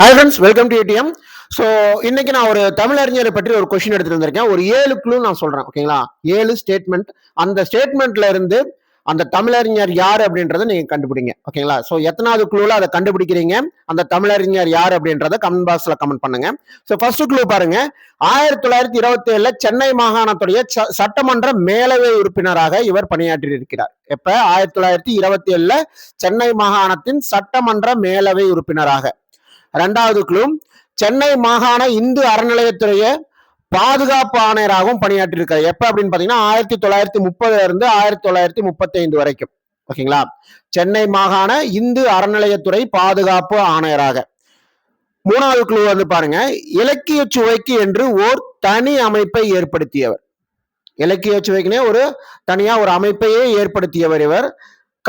Hi friends welcome to ATM so இன்னைக்கு நான் ஒரு தமிழறிஞரை பற்றி ஒரு கொஷின் எடுத்துட்டு வந்திருக்கேன். ஒரு ஏழு குழு நான் சொல்றேன் ஓகேங்களா ஏழு ஸ்டேட்மெண்ட் அந்த ஸ்டேட்மெண்ட்ல இருந்து அந்த தமிழறிஞர் யார் அப்படின்றத நீங்க கண்டுபிடிங்க ஓகேங்களா ஸோ எத்தனாவது க்ளூல அதை கண்டுபிடிக்கிறீங்க? அந்த தமிழறிஞர் யார் அப்படின்றத கமெண்ட் பாக்ஸ்ல கமெண்ட் பண்ணுங்க. ஸோ ஃபர்ஸ்ட் குழு பாருங்க. ஆயிரத்தி தொள்ளாயிரத்தி இருபத்தி ஏழுல சென்னை மாகாணத்துடைய ச- சட்டமன்ற மேலவை உறுப்பினராக இவர் பணியாற்றி இருக்கிறார். எப்ப? ஆயிரத்தி தொள்ளாயிரத்தி இருபத்தி ஏழுல சென்னை மாகாணத்தின் சட்டமன்ற மேலவை உறுப்பினராக. ரெண்டாவது குழு சென்னை மாகாண இந்து அறநிலையத்துறைய பாதுகாப்பு ஆணையராகவும் பணியாற்றியிருக்காரு. எப்ப அப்படின்னு பாத்தீங்கன்னா ஆயிரத்தி தொள்ளாயிரத்தி முப்பதுல இருந்து ஆயிரத்தி தொள்ளாயிரத்தி முப்பத்தி ஐந்து வரைக்கும். ஓகேங்களா? சென்னை மாகாண இந்து அறநிலையத்துறை பாதுகாப்பு ஆணையராக. மூணாவது குழு வந்து பாருங்க இலக்கிய சுவைக்கு என்று ஓர் தனி அமைப்பை ஏற்படுத்தியவர். இலக்கிய சுவைக்குனே ஒரு தனியா ஒரு அமைப்பையே ஏற்படுத்தியவர் இவர்.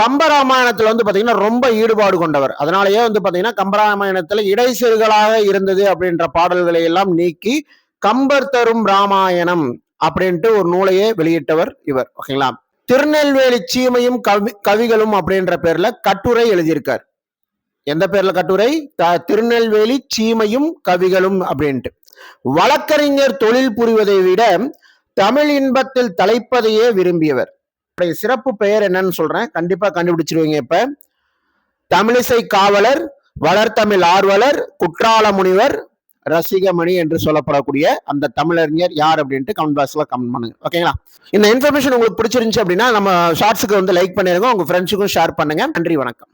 கம்பராமாயணத்துல வந்து பாத்தீங்கன்னா ரொம்ப ஈடுபாடு கொண்டவர். அதனாலயே வந்து பாத்தீங்கன்னா கம்பராமாயணத்துல இடைசிறுகளாக இருந்தது அப்படின்ற பாடல்களை எல்லாம் நீக்கி கம்பர் தரும் ராமாயணம் அப்படின்ட்டு ஒரு நூலையே வெளியிட்டவர் இவர். ஓகேங்களா? திருநெல்வேலி சீமையும் கவி கவிகளும் அப்படின்ற பேர்ல கட்டுரை எழுதியிருக்கார். எந்த பேர்ல கட்டுரை? த- திருநெல்வேலி சீமையும் கவிகளும் அப்படின்ட்டு. வழக்கறிஞர் தொழில் புரிவதை விட தமிழ் இன்பத்தில் தலைப்பதையே விரும்பியவர். அவருடைய சிறப்பு பெயர் என்னன்னு சொல்றேன். கண்டிப்பா கண்டுபிடிச்சிருவீங்க இப்ப. தமிழிசை காவலர் வளர்த்தமிழ் ஆர்வலர் குற்றால முனிவர் ரசிகமணி என்று சொல்லப்படக்கூடிய அந்த தமிழறிஞர் யார் அப்படின்ட்டு கமெண்ட் பாக்ஸ்ல கமெண்ட் பண்ணுங்க. ஓகேங்களா இந்த இன்ஃபர்மேஷன் உங்களுக்கு பிடிச்சிருந்துச்சு அப்படின்னா நம்ம ஷார்ட்ஸுக்கு வந்து லைக் பண்ணிருங்க. உங்க ஃப்ரெண்ட்ஸுக்கும் ஷேர் பண்ணுங்க. நன்றி வணக்கம்.